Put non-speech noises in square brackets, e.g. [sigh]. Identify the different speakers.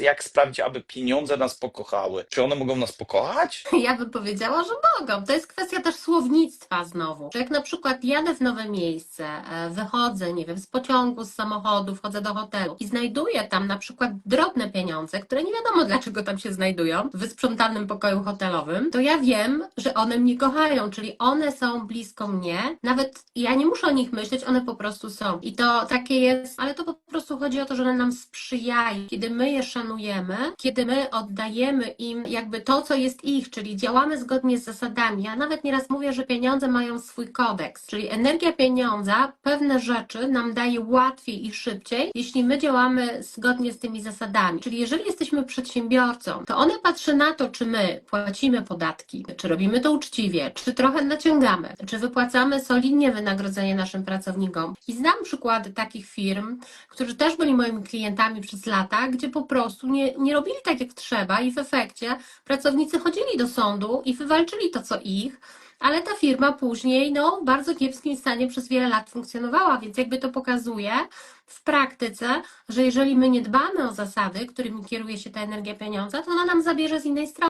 Speaker 1: Jak sprawić, aby pieniądze nas pokochały? Czy one mogą nas pokochać? [laughs]
Speaker 2: Ja bym powiedziała, że mogą. To jest kwestia też słownictwa znowu. Że jak na przykład jadę w nowe miejsce, e, wychodzę, nie wiem, z pociągu, z samochodu, wchodzę do hotelu i znajduję tam na przykład drobne pieniądze, które nie wiadomo [laughs] dlaczego tam się znajdują, w wysprzątanym pokoju hotelowym, to ja wiem, że one mnie kochają, czyli one są blisko mnie. Nawet ja nie muszę o nich myśleć, one po prostu są. I to takie jest, ale to po prostu chodzi o to, że one nam sprzyjają. Kiedy my je szanujemy, kiedy my oddajemy im jakby to, co jest ich, czyli działamy zgodnie z zasadami. Ja nawet nieraz mówię, że pieniądze mają swój kodeks, czyli energia pieniądza pewne rzeczy nam daje łatwiej i szybciej, jeśli my działamy zgodnie z tymi zasadami. Czyli jeżeli jesteśmy przedsiębiorcą, to one patrzy na to, czy my płacimy podatki, czy robimy to uczciwie, czy trochę naciągamy, czy wypłacamy solidnie wynagrodzenie naszym pracownikom. I znam przykłady takich firm, którzy też byli moimi klientami przez lata, gdzie po prostu nie, nie robili tak jak trzeba i w efekcie pracownicy chodzili do sądu i wywalczyli to, co ich, ale ta firma później no, w bardzo kiepskim stanie przez wiele lat funkcjonowała, więc jakby to pokazuje w praktyce, że jeżeli my nie dbamy o zasady, którymi kieruje się ta energia pieniądza, to ona nam zabierze z innej strony.